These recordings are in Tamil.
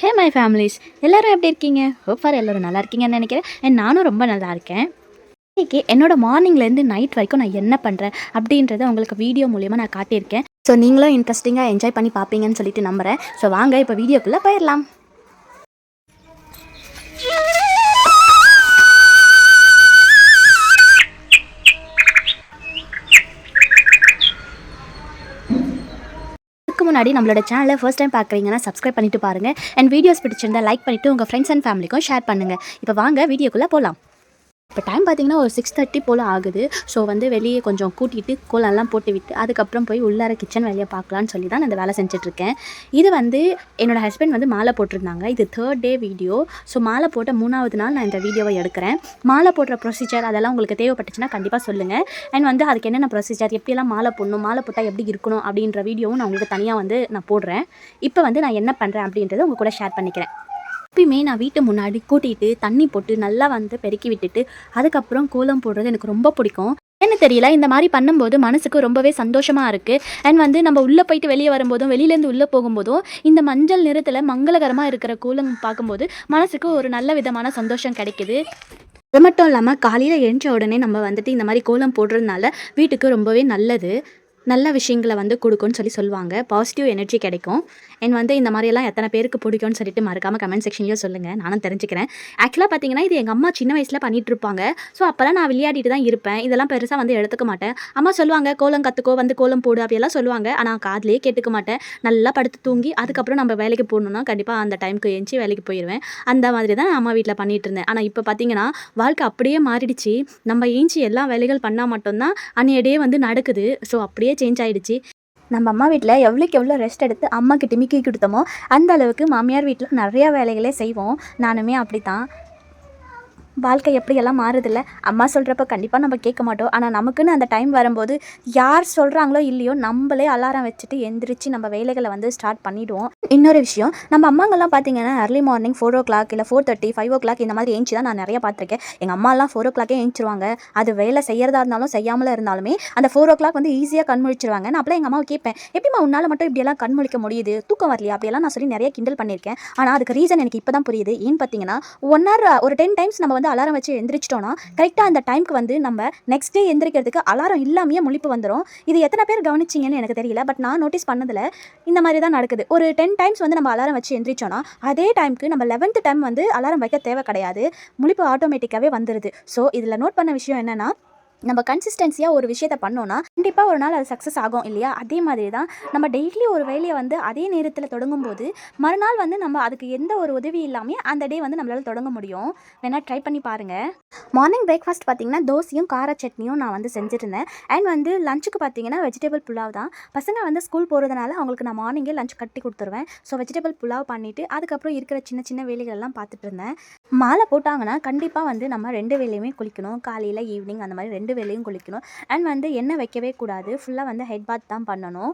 ஹே மை ஃபேமிலிஸ் எல்லோரும் எப்படி இருக்கீங்க? ஹோப்பார் எல்லாரும் நல்லா இருக்கீங்கன்னு நினைக்கிறேன். நானும் ரொம்ப நல்லா இருக்கேன். இன்னைக்கு என்னோடய மார்னிங்லேருந்து நைட் வரைக்கும் நான் என்ன பண்ணுறேன் அப்படின்றத உங்களுக்கு வீடியோ மூலயமா நான் காட்டியிருக்கேன். ஸோ நீங்களும் இன்ட்ரெஸ்டிங்காக என்ஜாய் பண்ணி பார்ப்பீங்கன்னு சொல்லிட்டு நம்புகிறேன் ஸோ வாங்க இப்போ வீடியோக்குள்ளே போயிடலாம். முன்னாடி நம்மளோட சேனலை ஃபர்ஸ்ட் டைம் பார்க்குறீங்கன்னா சப்ஸ்கிரைப் பண்ணிட்டு பாருங்கள் அண்ட் வீடியோஸ் பிடிச்சிருந்தா லைக் பண்ணிவிட்டு உங்கள் ஃப்ரெண்ட்ஸ் அண்ட் ஃபேமிலிக்கும் ஷேர் பண்ணுங்கள் இப்போ வாங்க வீடியோக்குள்ளே போகலாம் இப்போ டைம் பார்த்தீங்கன்னா ஒரு சிக்ஸ் தேர்ட்டி போல் ஆகுது. ஸோ வந்து வெளியே கொஞ்சம் கூட்டிகிட்டு கோலம்லாம் போட்டு விட்டு அதுக்கப்புறம் போய் உள்ளார கிச்சன் வேலையை பார்க்கலான்னு சொல்லி தான் நான் இந்த வேலை செஞ்சுட்ருக்கேன். இது வந்து என்னோடய ஹஸ்பண்ட் வந்து மாலை போட்டிருந்தாங்க. இது தேர்ட் டே வீடியோ ஸோ மாலை போட்ட மூணாவது நாள் நான் இந்த வீடியோவை எடுக்கிறேன். மாலை போடுற ப்ரொசீஜர் அதெல்லாம் உங்களுக்கு தேவைப்பட்டுச்சுன்னா கண்டிப்பாக சொல்லுங்கள் அண்ட் வந்து அதுக்கு என்னென்ன ப்ரொசீஜர் எப்படியெல்லாம் மாலை போடணும் மாலை போட்டால் எப்படி இருக்கணும் அப்படின்ற வீடியோவும் நான் உங்களுக்கு தனியாக வந்து நான் போடுறேன். இப்போ வந்து நான் என்ன பண்ணுறேன் அப்படின்றத உங்கள் கூட ஷேர் பண்ணிக்கிறேன். எப்பயுமே நான் வீட்டு முன்னாடி கூட்டிகிட்டு தண்ணி போட்டு நல்லா வந்து பெருக்கி விட்டுட்டு அதுக்கப்புறம் கோலம் போடுறது எனக்கு ரொம்ப பிடிக்கும். என்ன தெரியல இந்த மாதிரி பண்ணும்போது மனசுக்கு ரொம்பவே சந்தோஷமாக இருக்குது அண்ட் வந்து நம்ம உள்ளே போயிட்டு வெளியே வரும்போதும் வெளியிலேருந்து உள்ளே போகும்போதும் இந்த மஞ்சள் நிறத்தில் மங்களகரமாக இருக்கிற கூலம் பார்க்கும்போது மனசுக்கு ஒரு நல்ல விதமான சந்தோஷம் கிடைக்குது. அது மட்டும் இல்லாமல் காலையில் எழுந்த உடனே நம்ம வந்துட்டு இந்த மாதிரி கோலம் போடுறதுனால வீட்டுக்கு ரொம்பவே நல்லது. நல்ல விஷயங்களை வந்து கொடுக்கும்னு சொல்லி சொல்லுவாங்க. பாசிட்டிவ் எனர்ஜி கிடைக்கும். அண்ட் வந்து இந்த மாதிரியெல்லாம் எத்தனை பேருக்கு பிடிக்கும்னு சொல்லிட்டு மறக்காமல் கமெண்ட் செக்ஷன்லேயே சொல்லுங்கள் நானும் தெரிஞ்சுக்கிறேன். ஆக்சுவலாக பார்த்தீங்கன்னா இது எங்கள் அம்மா சின்ன வயசில் பண்ணிட்டு இருப்பாங்க. ஸோ அப்போல்லாம் நான் விளையாடிட்டு தான் இருப்பேன். இதெல்லாம் பெருசாக வந்து எடுத்துக்க மாட்டேன். அம்மா சொல்லுவாங்க கோலம் கற்றுக்கோ வந்து கோலம் போடு அப்படியெல்லாம் சொல்லுவாங்க. ஆனால் காதுலேயே கேட்டுக்க மாட்டேன். நல்லா படுத்து தூங்கி அதுக்கப்புறம் நம்ம வேலைக்கு போகணுன்னா கண்டிப்பாக அந்த டைமுக்கு எழுந்துச்சி வேலைக்கு போயிடுவேன் அந்த மாதிரி தான் நான் அம்மா வீட்டில் பண்ணிட்டு இருந்தேன். ஆனால் இப்போ பார்த்தீங்கன்னா வாழ்க்கை அப்படியே மாறிடுச்சு. நம்ம ஏஞ்சி எல்லா வேலைகள் பண்ணால் மட்டும்தான் அன்னைய வந்து நடக்குது. ஸோ அப்படியே சேஞ்ச் ஆயிடுச்சு. நம்ம அம்மா வீட்டில் எவ்வளோக்கு எவ்வளோ ரெஸ்ட் எடுத்து அம்மாக்கு டிமிக்கி கொடுத்தோமோ அந்த அளவுக்கு மாமியார் வீட்டில் நிறையா வேலைகளே செய்வோம். நானுமே அப்படி தான் வாழ்க்கை எப்படியெல்லாம் மாறுதில்ல? அம்மா சொல்கிறப்ப கண்டிப்பாக நம்ம கேட்க மாட்டோம். ஆனால் நமக்குன்னு அந்த டைம் வரும்போது யார் சொல்கிறாங்களோ இல்லையோ நம்மளே அலாரம் வச்சுட்டு எந்திரிச்சு நம்ம வேலைகளை வந்து ஸ்டார்ட் பண்ணிவிடுவோம் இன்னொரு விஷயம் நம்ம அம்மாங்கெல்லாம் பார்த்தீங்கன்னா early morning four o'clock இல்லை four thirty five o'clock இந்த மாதிரி ஏஞ்சி தான் நான் நிறைய பார்த்துருக்கேன். எங்கள் அம்மாலாம் ஃபோர் ஓ கிளாக்கே ஏஞ்சிருவாங்க. அது வேலை செய்யறதா இருந்தாலும் செய்யாமல இருந்தாலுமே அந்த ஃபோர் ஓ கிளாக் வந்து ஈஸியாக கண்முழிச்சிருவாங்க நான் அப்போலாம் எங்கள் அம்மாவை கேட்பேன் எப்படிம்மா உன்னால் மட்டும் இப்படியெல்லாம் கண் முழிக்க முடியுது? தூக்கம் வரலையா? அப்படியெல்லாம் நான் சொல்லி நிறைய கிண்டல் பண்ணியிருக்கேன். ஆனால் அதுக்கு ரீசன் எனக்கு இப்போ தான் புரியுது. ஏன்னு பார்த்தீங்கன்னா ஒன் ஆர் ஒரு டென் டைம்ஸ் நம்ம வந்து அலாரம் வச்சு எந்திரிச்சிட்டோம்னா கரெக்டாக அந்த டைம்க்கு வந்து நம்ம நெக்ஸ்ட் டே எந்திரிக்கிறதுக்கு அலாரம் இல்லாமையே முழிப்பு வந்துடும் இது எத்தனை பேர் கவனிச்சிங்கன்னு எனக்கு தெரியல பட் நான் நோட்டீஸ் பண்ணதில் இந்த மாதிரி தான் நடக்குது. ஒரு டென் டைம்ஸ் வந்து நம்ம அலாரம் வச்சு எந்திரிச்சோன்னா அதே டைம்க்கு நம்ம லெவன்த் டைம் வந்து அலாரம் வைக்க தேவை கிடையாது. முழிப்பு ஆட்டோமேட்டிக்காகவே வந்துடுது ஸோ இதில் நோட் பண்ண விஷயம் என்னென்னா நம்ம கன்சிஸ்டன்சியாக ஒரு விஷயத்த பண்ணோன்னா கண்டிப்பாக ஒரு நாள் அது சக்ஸஸ் ஆகும் இல்லையா? அதே மாதிரி தான் நம்ம டெய்லி ஒரு வேலையை வந்து அதே நேரத்தில் தொடங்கும் போது மறுநாள் வந்து நம்ம அதுக்கு எந்த ஒரு உதவி இல்லாமல் அந்த டே வந்து நம்மளால் தொடங்க முடியும். வேணால் ட்ரை பண்ணி பாருங்கள் மார்னிங் பிரேக்ஃபாஸ்ட் பார்த்தீங்கன்னா தோசையும் கார சட்னியும் நான் வந்து செஞ்சுருந்தேன். அண்ட் வந்து லஞ்சுக்கு பார்த்தீங்கன்னா வெஜிடபிள் புலாவ் தான். பசங்க வந்து ஸ்கூல் போகிறதுனால அவங்களுக்கு நான் மார்னிங்கே லஞ்ச் கட்டி கொடுத்துருவேன். ஸோ வெஜிடபிள் புலாவ் பண்ணிவிட்டு அதுக்கப்புறம் இருக்கிற சின்ன சின்ன வேலைகள்லாம் பார்த்துட்டு இருந்தேன். மாலை போட்டாங்கன்னா கண்டிப்பாக வந்து நம்ம ரெண்டு வேலையுமே குளிக்கணும். காலையில் ஈவினிங் அந்த மாதிரி ரெண்டு ரெண்டு வேலையும் குளிக்கணும். அண்ட் வந்து எண்ணெய் வைக்கவே கூடாது. ஃபுல்லாக வந்து ஹெட் பாத் தான் பண்ணணும்.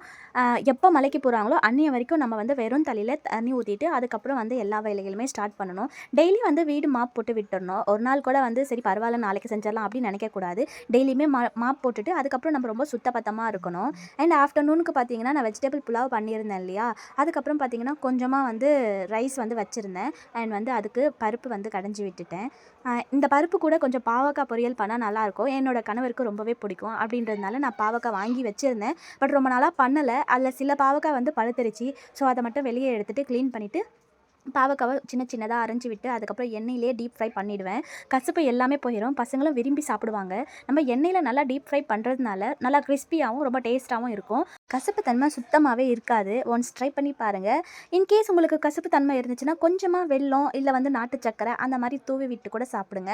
எப்போ மலைக்கு போகிறாங்களோ அன்னைய வரைக்கும் நம்ம வந்து வெறும் தலையில் தண்ணி ஊற்றிட்டு அதுக்கப்புறம் வந்து எல்லா வேலைகளுமே ஸ்டார்ட் பண்ணணும். டெய்லி வந்து வீடு மாப் போட்டு விட்டுறணும். ஒரு நாள் கூட வந்து சரி பரவாயில்ல நாளைக்கு செஞ்சிடலாம் அப்படின்னு நினைக்கக்கூடாது டெய்லியுமே மா மாப் போட்டுட்டு அதுக்கப்புறம் நம்ம ரொம்ப சுத்தபத்தமாக இருக்கணும். அண்ட் ஆஃப்டர்நூனுக்கு பார்த்தீங்கன்னா நான் வெஜிடபிள் புலாவ் பண்ணியிருந்தேன் இல்லையா? அதுக்கப்புறம் பார்த்தீங்கன்னா கொஞ்சமாக வந்து ரைஸ் வந்து வச்சுருந்தேன். அண்ட் வந்து அதுக்கு பருப்பு வந்து கடைஞ்சி விட்டுட்டேன். இந்த பருப்பு கூட கொஞ்சம் பாவக்காய் பொரியல் பண்ணால் நல்லாயிருக்கும் என்னோட கணவருக்கு ரொம்பவே பிடிக்கும் அப்படின்றதுனால நான் பாவக்காய் வாங்கி வச்சுருந்தேன். பட் ரொம்ப நாளாக பண்ணலை. அதில் சில பாவக்காய் வந்து பழுத்தரிச்சு. ஸோ அதை மட்டும் வெளியே எடுத்துகிட்டு க்ளீன் பண்ணிவிட்டு பாவக்காவை சின்ன சின்னதாக அரைஞ்சி விட்டு அதுக்கப்புறம் எண்ணெயிலே டீப் ஃப்ரை பண்ணிவிடுவேன் கசப்பு எல்லாமே போயிடும் பசங்களும் விரும்பி சாப்பிடுவாங்க. நம்ம எண்ணெயில் நல்லா டீப் ஃப்ரை பண்ணுறதுனால நல்லா கிறிஸ்பியாகவும் ரொம்ப டேஸ்ட்டாகவும் இருக்கும். கசப்பு தன்மை சுத்தமாகவே இருக்காது. ஒன்ஸ் ட்ரை பண்ணி பாருங்கள் இன்கேஸ் உங்களுக்கு கசப்பு தன்மை இருந்துச்சுன்னா கொஞ்சமாக வெள்ளம் இல்லை வந்து நாட்டு சக்கரை அந்த மாதிரி தூவி விட்டு கூட சாப்பிடுங்க.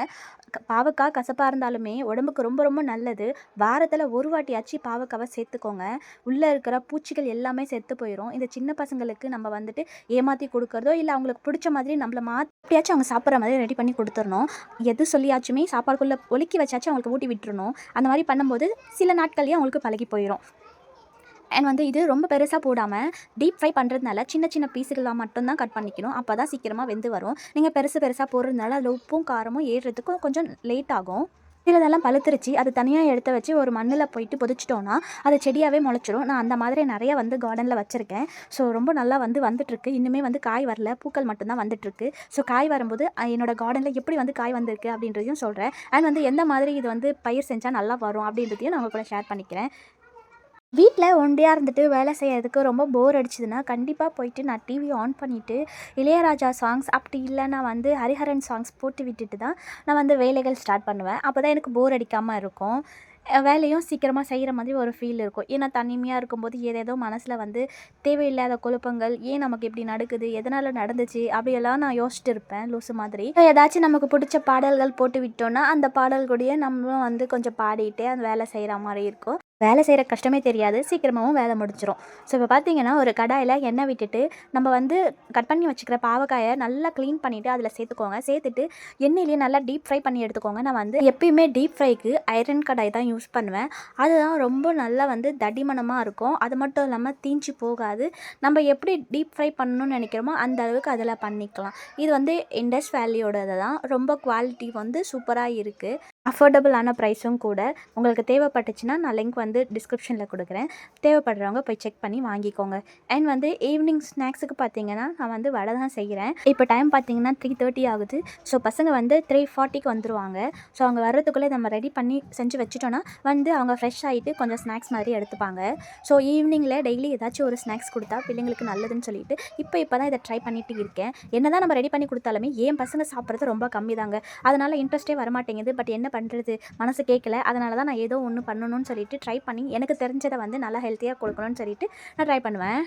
பாவக்காய் கசப்பாக இருந்தாலுமே உடம்புக்கு ரொம்ப ரொம்ப நல்லது. வாரத்தில் ஒரு வாட்டியாச்சு பாவக்காவை சேர்த்துக்கோங்க. உள்ளே இருக்கிற பூச்சிகள் எல்லாமே செத்து போயிடும் இந்த சின்ன பசங்களுக்கு நம்ம வந்துட்டு ஏமாற்றி கொடுக்குறதோ இல்லை அவங்களுக்கு பிடிச்ச மாதிரி நம்மளை மாற்றியாச்சும் அவங்க சாப்பிட்ற மாதிரி ரெடி பண்ணி கொடுத்துடணும். எது சொல்லியாச்சுமே சாப்பாடுக்குள்ளே ஒலுக்கி வச்சாச்சும் அவங்களுக்கு ஊட்டி விட்டுறணும். அந்த மாதிரி பண்ணும்போது சில நாட்கள்லேயே அவங்களுக்கு பழகி போயிடும் அண்ட் வந்து இது ரொம்ப பெருசாக போடாமல் டீப் ஃப்ரை பண்ணுறதுனால சின்ன சின்ன பீஸுகளாக மட்டும்தான் கட் பண்ணிக்கணும். அப்போ தான் சீக்கிரமாக வெந்து வரும். நீங்கள் பெருசு பெருசாக போடுறதுனால அதில் உப்பும் காரமும் ஏறுறதுக்கும் கொஞ்சம் லேட் ஆகும். சிலதெல்லாம் பழுத்துருச்சு. அது தனியாக எடுத்து வச்சு ஒரு மண்ணில் போயிட்டு பொதிச்சிட்டோன்னா அது செடியாகவே முளைச்சிரும். நான் அந்த மாதிரி நிறைய வந்து கார்டனில் வச்சுருக்கேன். ஸோ ரொம்ப நல்லா வந்து வந்துட்டுருக்கு. இன்னுமே வந்து காய் வரல. பூக்கள் மட்டும்தான் வந்துட்டுருக்கு. ஸோ காய் வரும்போது என்னோடய கார்டனில் எப்படி வந்து காய் வந்திருக்கு அப்படின்றதையும் சொல்கிறேன் அண்ட் வந்து எந்த மாதிரி இது வந்து பயிர் செஞ்சால் நல்லா வரும் அப்படின்றதையும் நான் உங்கள் கூட ஷேர் பண்ணிக்கிறேன். வீட்டில் ஒண்டியாக இருந்துட்டு வேலை செய்யறதுக்கு ரொம்ப போர் அடிச்சதுன்னா கண்டிப்பாக போயிட்டு நான் டிவி ஆன் பண்ணிவிட்டு இளையராஜா சாங்ஸ் அப்படி இல்லைன்னா வந்து ஹரிஹரன் சாங்ஸ் போட்டு விட்டுட்டு தான் நான் வந்து வேலைகள் ஸ்டார்ட் பண்ணுவேன். அப்போ தான் எனக்கு போர் அடிக்காமல் இருக்கும். வேலையும் சீக்கிரமாக செய்கிற மாதிரி ஒரு ஃபீல் இருக்கும். ஏன்னா தனிமையாக இருக்கும்போது ஏதேதோ மனசில் வந்து தேவையில்லாத குழப்பங்கள் ஏன் நமக்கு இப்படி நடக்குது எதனால் நடந்துச்சு அப்படியெல்லாம் நான் யோசிச்சுட்டு இருப்பேன் லூசு மாதிரி. ஏதாச்சும் நமக்கு பிடிச்ச பாடல்கள் போட்டு விட்டோன்னா அந்த பாடல் கூடயே நம்மளும் வந்து கொஞ்சம் பாடிட்டு அந்த வேலை செய்கிற மாதிரி இருக்கும். வேலை செய்கிற கஷ்டமே தெரியாது சீக்கிரமாகவும் வேலை முடிஞ்சிடும் ஸோ இப்போ பார்த்தீங்கன்னா ஒரு கடாயில் எண்ணெய் விட்டுட்டு நம்ம வந்து கட் பண்ணி வச்சுக்கிற பாவக்காயை நல்லா க்ளீன் பண்ணிவிட்டு அதில் சேர்த்துக்கோங்க. சேர்த்துட்டு எண்ணெயிலேயே நல்லா டீப் ஃப்ரை பண்ணி எடுத்துக்கோங்க. நான் வந்து எப்பயுமே டீப் ஃப்ரைக்கு ஐரன் கடாய் தான் யூஸ் பண்ணுவேன். அதுதான் ரொம்ப நல்லா வந்து தடிமனமாக இருக்கும். அது மட்டும் இல்லாமல் தீஞ்சு போகாது. நம்ம எப்படி டீப் ஃப்ரை பண்ணணும்னு நினைக்கிறோமோ அந்த அளவுக்கு அதில் பண்ணிக்கலாம். இது வந்து இண்டஸ் வேல்யூடது தான். ரொம்ப குவாலிட்டி வந்து சூப்பராக இருக்குது அஃபோர்டபுளான ப்ரைஸும் கூட. உங்களுக்கு தேவைப்பட்டுச்சுன்னா நான் லிங்க் வந்து வந்து டிஸ்கிரிப்ஷனில் கொடுக்குறேன். தேவைப்படுறவங்க போய் செக் பண்ணி வாங்கிக்கோங்க. அண்ட் வந்து ஈவினிங் ஸ்நாக்ஸுக்கு பார்த்தீங்கன்னா நான் வந்து வடை தான் செய்கிறேன் இப்போ டைம் பார்த்தீங்கன்னா த்ரீ தேர்ட்டி ஆகுது. ஸோ பசங்க வந்து த்ரீ ஃபார்ட்டிக்கு வந்துருவாங்க. ஸோ அவங்க வர்றதுக்குள்ளே நம்ம ரெடி பண்ணி செஞ்சு வச்சுட்டோன்னா வந்து அவங்க ஃப்ரெஷ் ஆகிட்டு கொஞ்சம் ஸ்நாக்ஸ் மாதிரி எடுத்துப்பாங்க. ஸோ ஈவினிங்கில் டெய்லி ஏதாச்சும் ஒரு ஸ்நாக்ஸ் கொடுத்தா பிள்ளைங்களுக்கு நல்லதுன்னு சொல்லிட்டு இப்போ இப்போ தான் இதை ட்ரை பண்ணிட்டு இருக்கேன். என்ன தான் நம்ம ரெடி பண்ணி கொடுத்தாலுமே ஏன் பசங்க சாப்பிட்றது ரொம்ப கம்மி தாங்க அதனால் இன்ட்ரெஸ்ட்டே வரமாட்டேங்குது. பட் என்ன பண்ணுறது மனசு கேட்கல அதனால தான் நான் ஏதோ ஒன்று பண்ணணும்னு சொல்லிட்டு ட்ரை பண்ணி எனக்கு தெரிஞ்சதை வந்து நல்லா ஹெல்த்தியாக கொடுக்கணும்னு சொல்லிட்டு நான் ட்ரை பண்ணுவேன்.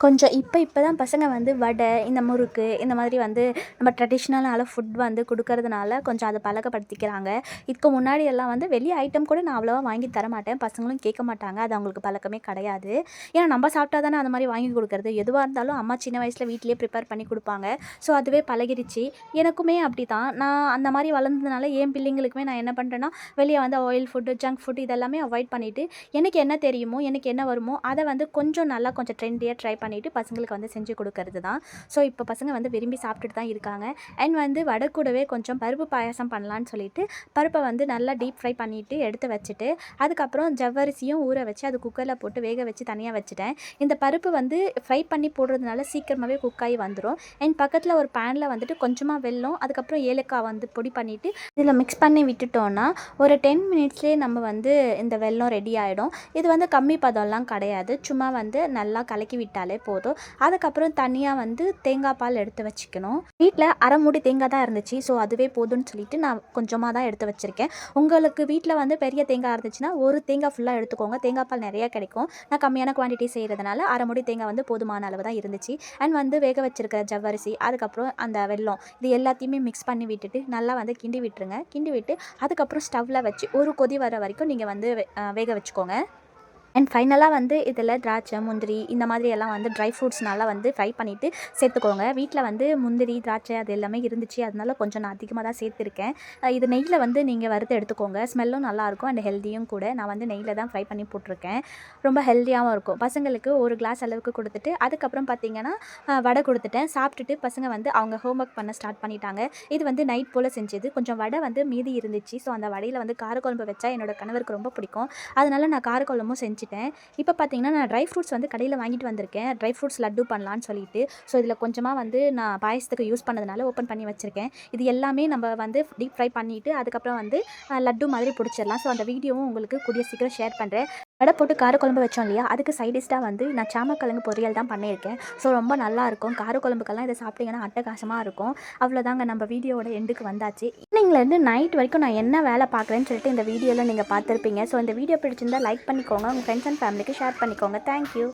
கொஞ்சம் இப்போ இப்போ தான் பசங்க வந்து வடை இந்த முறுக்கு இந்த மாதிரி வந்து நம்ம ட்ரெடிஷ்னலான ஃபுட் வந்து கொடுக்கறதுனால கொஞ்சம் அதை பழக்கப்படுத்திக்கிறாங்க. இதுக்கு முன்னாடி எல்லாம் வந்து வெளியே ஐட்டம் கூட நான் அவ்வளோவா வாங்கி தர மாட்டேன். பசங்களும் கேட்க மாட்டாங்க. அது அவங்களுக்கு பழக்கமே கிடையாது. ஏன்னா நம்ம சாப்பிட்டா தானே அந்த மாதிரி வாங்கி கொடுக்குறது. எதுவாக இருந்தாலும் அம்மா சின்ன வயசில் வீட்டிலே ப்ரிப்பேர் பண்ணி கொடுப்பாங்க. ஸோ அதுவே பழகிருச்சு. எனக்குமே அப்படி தான் நான் அந்த மாதிரி வளர்ந்ததுனால என் பிள்ளைங்களுக்குமே நான் என்ன பண்ணுறேன்னா வெளியே வந்து ஆயில் ஃபுட்டு ஜங்க் ஃபுட் இதெல்லாமே அவாய்ட் பண்ணிவிட்டு எனக்கு என்ன தெரியுமோ எனக்கு என்ன வருமோ அதை வந்து கொஞ்சம் நல்லா கொஞ்சம் ட்ரெண்டியாக ட்ரை பண்ணி பண்ணிவிட்டு பசங்களுக்கு வந்து செஞ்சு கொடுக்கறது தான். ஸோ இப்போ பசங்க வந்து விரும்பி சாப்பிட்டுட்டு தான் இருக்காங்க. அண்ட் வந்து வடை கூடவே கொஞ்சம் பருப்பு பாயாசம் பண்ணலான்னு சொல்லிட்டு பருப்பை வந்து நல்லா டீப் ஃப்ரை பண்ணிவிட்டு எடுத்து வச்சுட்டு அதுக்கப்புறம் ஜவ்வரிசியும் ஊற வச்சு அது குக்கரில் போட்டு வேக வச்சு தனியாக வச்சுட்டேன். இந்த பருப்பு வந்து ஃப்ரை பண்ணி போடுறதுனால சீக்கிரமாகவே குக் ஆகி வந்துடும் அண்ட் பக்கத்தில் ஒரு பேனில் வந்துட்டு கொஞ்சமாக வெல்லம் அதுக்கப்புறம் ஏலக்காய் வந்து பொடி பண்ணிவிட்டு இதில் மிக்ஸ் பண்ணி விட்டுட்டோன்னா ஒரு டென் மினிட்ஸ்லேயே நம்ம வந்து இந்த வெல்லம் ரெடி ஆகிடும் இது வந்து கம்மி பதம்லாம் கிடையாது. சும்மா வந்து நல்லா கலக்கி விட்டாலே போதும். அதுக்கப்புறம் தனியாக வந்து தேங்காய் பால் எடுத்து வச்சுக்கணும். வீட்டில் அரை மூடி தேங்காய் தான் இருந்துச்சு. ஸோ அதுவே போதும்னு சொல்லிட்டு நான் கொஞ்சமாக தான் எடுத்து வச்சுருக்கேன். உங்களுக்கு வீட்டில் வந்து பெரிய தேங்காய் இருந்துச்சுன்னா ஒரு தேங்காய் ஃபுல்லாக எடுத்துக்கோங்க. தேங்காய் பால் நிறையா கிடைக்கும். நான் கம்மியான குவான்டிட்டி செய்கிறதுனால அரை மூடி தேங்காய் வந்து போதுமான அளவு தான் இருந்துச்சு. அண்ட் வந்து வேக வச்சிருக்கிற ஜவ்வரிசி அதுக்கப்புறம் அந்த வெல்லம் இது எல்லாத்தையுமே மிக்ஸ் பண்ணி விட்டுட்டு நல்லா வந்து கிண்டி விட்டுருங்க. கிண்டி விட்டு அதுக்கப்புறம் ஸ்டவ்வில் வச்சு ஒரு கொதி வர வரைக்கும் நீங்கள் வந்து வே- வேக வச்சுக்கோங்க. அண்ட் ஃபைனலாக வந்து இதில் திராட்சை முந்திரி இந்த மாதிரி எல்லாம் வந்து ட்ரை ஃப்ரூட்ஸ் நல்லா வந்து ஃப்ரை பண்ணிவிட்டு சேர்த்துக்கோங்க. வீட்டில் வந்து முந்திரி திராட்சை அது எல்லாமே இருந்துச்சு. அதனால கொஞ்சம் நான் அதிகமாக தான் சேர்த்துருக்கேன். இது நெய்யில் வந்து நீங்கள் வறுத்து எடுத்துக்கோங்க. ஸ்மெல்லும் நல்லாயிருக்கும் அண்ட் ஹெல்த்தியும் கூட. நான் வந்து நெய்யில் தான் ஃப்ரை பண்ணி போட்டிருக்கேன். ரொம்ப ஹெல்த்தியாகவும் இருக்கும். பசங்களுக்கு ஒரு கிளாஸ் அளவுக்கு கொடுத்துட்டு அதுக்கப்புறம் பார்த்தீங்கன்னா வடை கொடுத்துட்டேன். சாப்பிட்டுட்டு பசங்க வந்து அவங்க ஹோம்ஒர்க் பண்ண ஸ்டார்ட் பண்ணிட்டாங்க. இது வந்து நைட் போல் செஞ்சது. கொஞ்சம் வடை வந்து மீதி இருந்துச்சு. ஸோ அந்த வடையில் வந்து காரக்குழம்பு வச்சா என்னோட கணவருக்கு ரொம்ப பிடிக்கும். அதனால் நான் காரக்குழம்பும் செஞ்சு செஞ்சுட்டேன் இப்போ பார்த்தீங்கன்னா நான் ட்ரை ஃப்ரூட்ஸ் வந்து கடையில் வாங்கிட்டு வந்திருக்கேன். ட்ரை ஃப்ரூட்ஸ் லட்டு பண்ணலான்னு சொல்லிட்டு. ஸோ இதில் கொஞ்சமாக வந்து நான் பாயசத்துக்கு யூஸ் பண்ணதுனால ஓப்பன் பண்ணி வச்சுருக்கேன். இது எல்லாமே நம்ம வந்து டீப் ஃப்ரை பண்ணிவிட்டு அதுக்கப்புறம் வந்து லட்டு மாதிரி பிடிச்சிடலாம். ஸோ அந்த வீடியோவும் உங்களுக்கு கூடிய சீக்கிரம் ஷேர் பண்ணுறேன் வடை போட்டு காரக்குழம்பு வச்சோம் இல்லையா? அதுக்கு சைடிஷ்டாக வந்து நான் சாமக்கிழங்கு பொரியல் தான் பண்ணியிருக்கேன். ஸோ ரொம்ப நல்லாயிருக்கும் காரக்குழம்புக்கெல்லாம் இதை சாப்பிட்டீங்கன்னா அட்டகாசமாக இருக்கும். அவ்வளோதாங்க நம்ம வீடியோட எண்டுக்கு வந்தாச்சு. ஈவினிங்லேருந்து நைட் வரைக்கும் நான் என்ன வேலை பார்க்குறேன்னு சொல்லிட்டு இந்த வீடியோவில் நீங்கள் பார்த்துருப்பீங்க. ஸோ இந்த வீடியோ பிடிச்சிருந்தா லைக் பண்ணிக்கோங்க. உங்கள் ஃப்ரெண்ட்ஸ் அண்ட் ஃபேமிலிக்கு ஷேர் பண்ணிக்கோங்க. Thank you